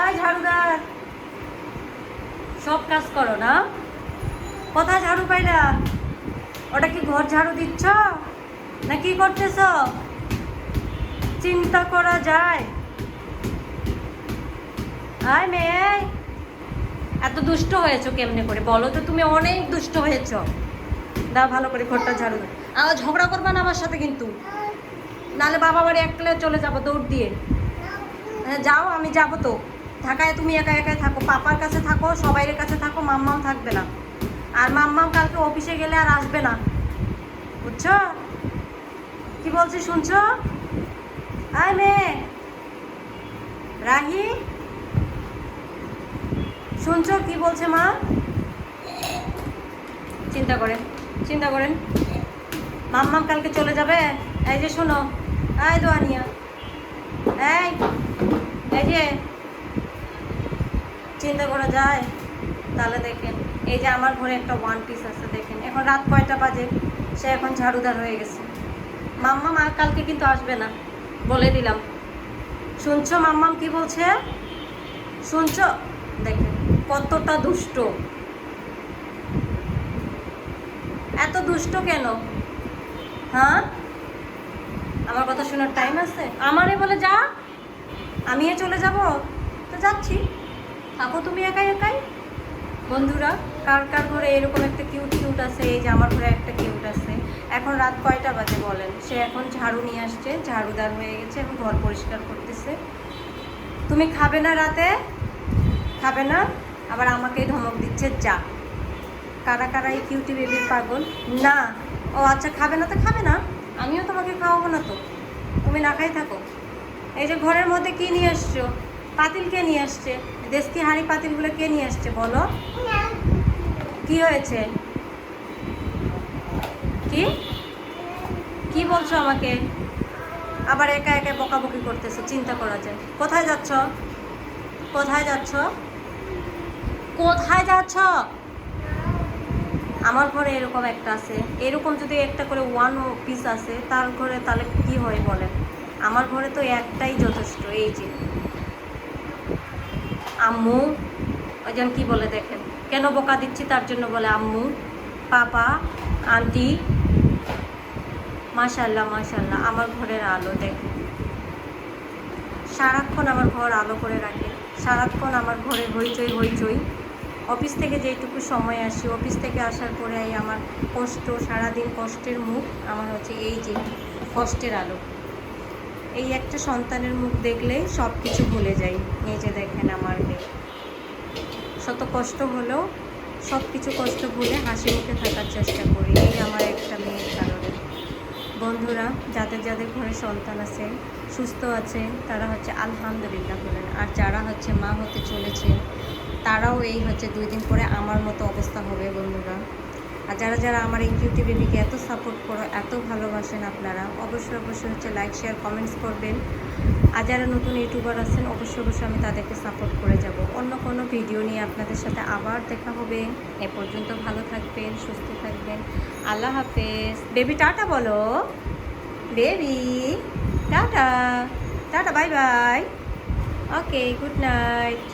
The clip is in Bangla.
আয় ঝাড়ুদার। সব কাজ করো না। কোথায় ঝাড়ু পাইলা? ওটা কি ঘর ঝাড়ু দিচ্ছ? না কি করতেছ? চিন্তা করা যায়। আয় মেয়ে, এত দুষ্ট হয়েছো কেমনে করে? বলো তো তুমি অনেক দুষ্ট হয়েছো। দাও ভালো করে ঘরটা ঝাড়ু আর ঝগড়া করবা না আমার সাথে কিন্তু। নাহলে বাবা বাড়ি একলে চলে যাব দৌড় দিয়ে। হ্যাঁ যাও, আমি যাব তো। ঢাকায় তুমি একা একাই থাকো, পাপার কাছে থাকো, সবাইয়ের কাছে থাকো মাম্মাম থাকবে না। আর মাম্মাম কালকে অফিসে গেলে আর আসবে না। বুঝছ? কি বলছি শুনছো? আয় মেয়ে। রাহি? শুনছো কি বলছে মা? চিন্তা করেন চিন্তা করেন। মাম্মাম কালকে চলে যাবে? এই যে শোনো। এই দোয়ানিয়া এই এই যে চিন্তা করা যায়? তাহলে দেখেন, এই যে আমার ঘরে একটা ওয়ান পিস আছে, দেখেন। এখন রাত কয়টা বাজে? সে এখন ঝাড়ুদার হয়ে গেছে। মাম্মাম আর কালকে কিন্তু আসবে না, বলে দিলাম। শুনছো মাম্মাম কি বলছে? শুনছো? দেখেন, কতটা দুষ্ট। এত দুষ্ট কেন? হ্যাঁ? আমার কথা শোনার টাইম আছে? আমারে বলে যা, আমিও চলে যাব। তো যাচ্ছি। থাকো তুমি একাই একাই? বন্ধুরা, কার কার ঘরে এরকম একটা কিউট কিউট আছে? এই যে আমার ঘরে একটা কিউট আছে। এখন রাত কয়টা বাজে বলেন? সে এখন ঝাড়ু নিয়ে আসছে, ঝাড়ুদার হয়ে গেছে এবং ঘর পরিষ্কার করতেছে। তুমি খাবে না রাতে? খাবে না? আবার আমাকেই ধমক দিচ্ছে, যা। কারা কারা এই কিউটি বেবির পাগল? না। ও আচ্ছা খাবে না তো খাবে না। আমিও তোমাকে খাওয়াবো না তো। তুমি না খাই থাকো। এই যে ঘরের মধ্যে কি নিয়ে আসছো পাতিল কে নিয়ে আসছে। দেশকি হাঁড়ি পাতিলগুলো কে নিয়ে আসছে বলো? কি হয়েছে? কি? কি বলছো আমাকে? আবার একা একা বকাবকি করতেছে, চিন্তা করা যায়। কোথায় যাচ্ছ? কোথায় যাচ্ছ? কোথায় যাচ্ছ? আমার ঘরে এরকম একটা আছে। এরকম যদি একটা করে ওয়ান পিস আছে, তার ঘরে তাহলে কি হয় বলেন? আমার ঘরে তো একটাই যথেষ্ট, এই যে। আম্মু, ওই যেন কি বলে দেখেন, কেন বোকা দিচ্ছি তার জন্য বলে আম্মু, পাপা, আন্টি মাশাল্লাহ মাশাল্লাহ আমার ঘরের আলো দেখেন। সারাক্ষণ আমার ঘর আলো করে রাখে, সারাক্ষণ আমার ঘরে হইচই হইচই। অফিস থেকে যেটুকু সময় আসি, অফিস থেকে আসার পরে আমার কষ্ট, সারাদিন কষ্টের মুখ আমার হচ্ছে এই যে কষ্টের আলো। এই একটা সন্তানের মুখ দেখলেই সব কিছু ভুলে যাই। এই যে দেখেন আমার মেয়ে। শত কষ্ট হলেও সব কিছু কষ্ট ভুলে হাসি মুখে থাকার চেষ্টা করি। এই আমার একটা মেয়ের কারণে। বন্ধুরা, যাদের যাদের ঘরে সন্তান আছে, সুস্থ আছে, তারা হচ্ছে আলহামদুলিল্লাহ বলেন। আর যারা হচ্ছে মা হতে চলেছে, তারাও এই হচ্ছে দুই দিন পরে আমার মতো অবস্থা হবে বন্ধুরা। আর যারা যারা আমার এই কিউটি বেবিকে এত সাপোর্ট করো, এত ভালোবাসেন আপনারা, অবশ্যই অবশ্যই হচ্ছে লাইক শেয়ার কমেন্টস করবেন। আর যারা নতুন ইউটিউবার আছেন, অবশ্যই অবশ্যই আমি তাদেরকে সাপোর্ট করে যাব। অন্য কোনো ভিডিও নিয়ে আপনাদের সাথে আবার দেখা হবে। এ পর্যন্ত ভালো থাকবেন, সুস্থ থাকবেন। আল্লাহ হাফেজ। বেবি, টাটা বলো। Baby, tata. Tata bye bye okay good night